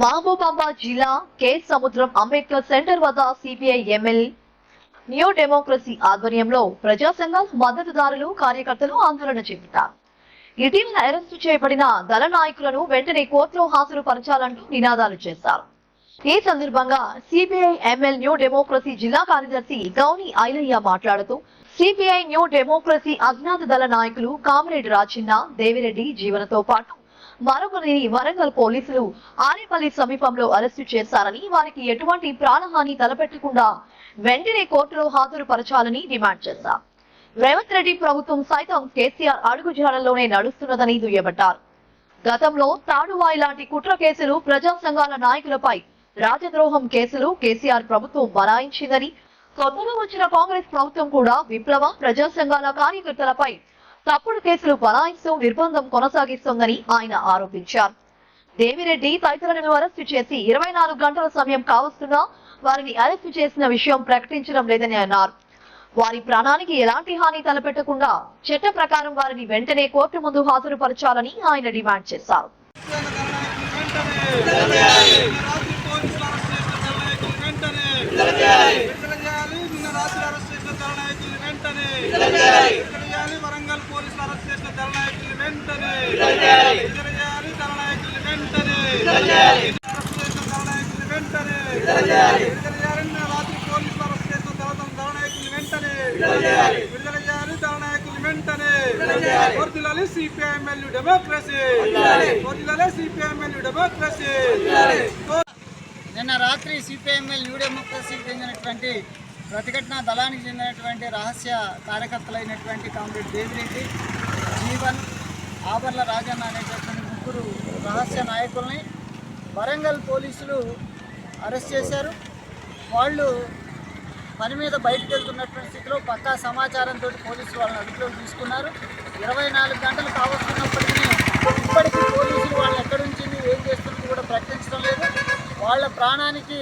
మహబూబాబాద్ జిల్లా కే సముద్రం అంబేద్కర్ సెంటర్ వద్ద సిపిఐ ఎమ్మెల్యే న్యూ డెమోక్రసీ ఆధ్వర్యంలో ప్రజా సంఘం మద్దతుదారులు కార్యకర్తలు ఆందోళన చేపట్టారు ఇటీవల అరెస్టు చేయబడిన దళ నాయకులను వెంటనే కోర్టులో హాజరుపరచాలంటూ నినాదాలు చేశారు. ఈ సందర్భంగా సిపిఐ ఎంఎల్ న్యూ డెమోక్రసీ జిల్లా కార్యదర్శి గౌని ఐలయ్య మాట్లాడుతూ సిపిఐ న్యూ డెమోక్రసీ అజ్ఞాత దళ నాయకులు కామరెడ్డి రాచిన్న దేవిరెడ్డి జీవనతో పాటు మరొకరిని వరంగల్ పోలీసులు ఆరేపల్లి సమీపంలో అరెస్టు చేశారని వారికి ఎటువంటి ప్రాణహాని తలపెట్టకుండా వెంటనే కోర్టులో హాజరుపరచాలని డిమాండ్ చేశారు. రేవంత్ రెడ్డి ప్రభుత్వం సైతం కేసీఆర్ అడుగుజాడల్లోనే నడుస్తున్నదని దుయ్యబట్టారు. గతంలో తాడువాయి లాంటి కుట్ర కేసులు ప్రజా సంఘాల నాయకులపై రాజద్రోహం కేసులు కేసీఆర్ ప్రభుత్వం బనాయించిందని కొత్తగా వచ్చిన కాంగ్రెస్ ప్రభుత్వం కూడా విప్లవ ప్రజా సంఘాల కార్యకర్తలపై తప్పుడు కేసులు బనాయిస్తూ నిర్బంధం కొనసాగిస్తోందని ఆయన ఆరోపించారు. దేవిరెడ్డి తదితరులను అరెస్టు చేసి ఇరవై నాలుగు గంటల సమయం కావస్తున్నా వారిని అరెస్టు చేసిన విషయం ప్రకటించడం లేదని అన్నారు. వారి ప్రాణానికి ఎలాంటి హాని తలపెట్టకుండా చట్ట ప్రకారం వారిని వెంటనే కోర్టు ముందు హాజరుపరచాలని ఆయన డిమాండ్ చేశారు వరంగల్ పోలీసులు అరెస్ట్ చేసిన దళ నాయకులు వెంటనే వెంటనే. రాత్రి పోలీసులు అరెస్ట్ చేసిన తర్వాత దళ నాయకులు వెంటనే. CPI ML New Democracy. CPI ML New Democracy. నిన్న రాత్రి సిపిఐఎంఎల్ న్యూ డెమోక్రసీకి చెందినటువంటి ప్రతిఘటన దళానికి చెందినటువంటి రహస్య కార్యకర్తలైనటువంటి కామ్రేడ్ దేవిరెడ్డి జీవన్ ఆబర్ల రాజన్న అనేటటువంటి ముగ్గురు రహస్య నాయకుల్ని వరంగల్ పోలీసులు అరెస్ట్ చేశారు. వాళ్ళు పని మీద బయటకు వెళ్తున్నటువంటి స్థితిలో పక్కా సమాచారంతో పోలీసులు వాళ్ళని అదుపులోకి తీసుకున్నారు. ఇరవై నాలుగు గంటలు కావస్తున్నప్పటికీ ఇప్పటికీ పోలీసులు వాళ్ళు ఎక్కడి నుంచి ఏం చేస్తున్నది కూడా ప్రకటించడం లేదు. వాళ్ళ ప్రాణానికి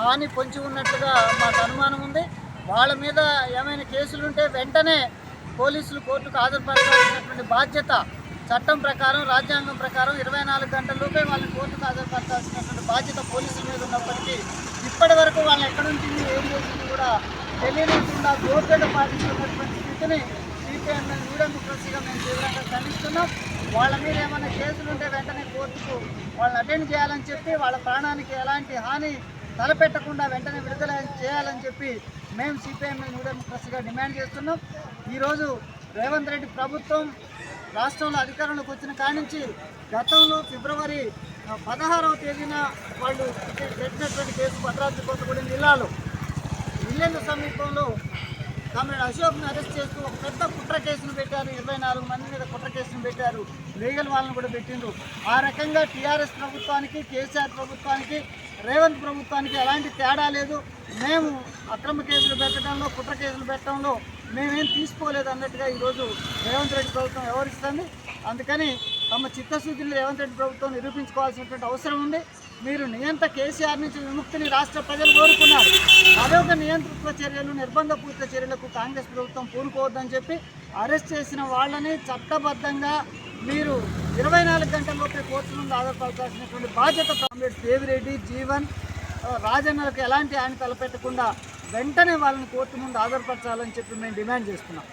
హాని పొంచి ఉన్నట్టుగా మాకు అనుమానం ఉంది. వాళ్ళ మీద ఏమైనా కేసులు ఉంటే వెంటనే పోలీసులు కోర్టుకు హాజరుపరచాల్సినటువంటి బాధ్యత చట్టం ప్రకారం రాజ్యాంగం ప్రకారం ఇరవై నాలుగు గంటల్లోపే వాళ్ళని కోర్టుకు హాజరుపరచాల్సినటువంటి బాధ్యత పోలీసుల మీద ఉన్నప్పటికీ ఇప్పటి వరకు వాళ్ళు ఎక్కడ ఉంటుంది ఏం చేసింది కూడా తెలియకుండా గోప్యత పాటిస్తున్నటువంటి స్థితిని సిపిఎంఎల్ న్యూ మేము తీవ్రంగా ఖండిస్తున్నాం. వాళ్ళ మీద ఏమైనా కేసులు ఉంటే వెంటనే కోర్టుకు వాళ్ళని అటెండ్ చేయాలని చెప్పి వాళ్ళ ప్రాణానికి ఎలాంటి హాని తలపెట్టకుండా వెంటనే విడుదల చేయాలని చెప్పి మేము సిపిఎంఎల్ న్యూ డెమోక్రసీగా డిమాండ్ చేస్తున్నాం. ఈరోజు రేవంత్ రెడ్డి ప్రభుత్వం రాష్ట్రంలో అధికారంలోకి వచ్చిన కాడి నుంచి గతంలో ఫిబ్రవరి పదహారవ తేదీన వాళ్ళు పెట్టినటువంటి కేసు భద్రాద్రి కొత్తగూడెం జిల్లాలో. ఇల్లెందు సమీపంలో కామ్రేడ్ అశోక్ను అరెస్ట్ చేస్తూ ఒక పెద్ద కుట్ర కేసును పెట్టారు. ఇరవై నాలుగు మంది మీద కుట్ర కేసును పెట్టారు. లీగల్ వాళ్ళని కూడా పెట్టిండ్రు. ఆ రకంగా టీఆర్ఎస్ ప్రభుత్వానికి కేసీఆర్ ప్రభుత్వానికి రేవంత్ ప్రభుత్వానికి ఎలాంటి తేడా లేదు. మేము అక్రమ కేసులు పెట్టడంలో కుట్ర కేసులు పెట్టడంలో మేమేం తీసుకోలేదు అన్నట్టుగా ఈరోజు రేవంత్ రెడ్డి ప్రభుత్వం వ్యవహరిస్తుంది. అందుకని తమ చిత్తశుద్ధిని రేవంత్ రెడ్డి ప్రభుత్వం నిరూపించుకోవాల్సినటువంటి అవసరం ఉంది. మీరు నియంత కేసీఆర్ నుంచి విముక్తిని రాష్ట్ర ప్రజలు కోరుకున్నారు. అదొక నియంతృత్వ చర్యలు నిర్బంధపూరిత చర్యలకు కాంగ్రెస్ ప్రభుత్వం పూనుకోవద్దని చెప్పి అరెస్ట్ చేసిన వాళ్ళని చట్టబద్ధంగా మీరు ఇరవై నాలుగు గంటల్లోపే కోర్టు నుండి ఆధారపడాల్సినటువంటి బాధ్యత కామ్రేడ్ దేవిరెడ్డి జీవన్ రాజన్నలకు ఎలాంటి హాని తలపెట్టకుండా వెంటనే వాళ్ళని కోర్టు ముందు ఆధారపరచాలని చెప్పి మేము డిమాండ్ చేస్తున్నాం.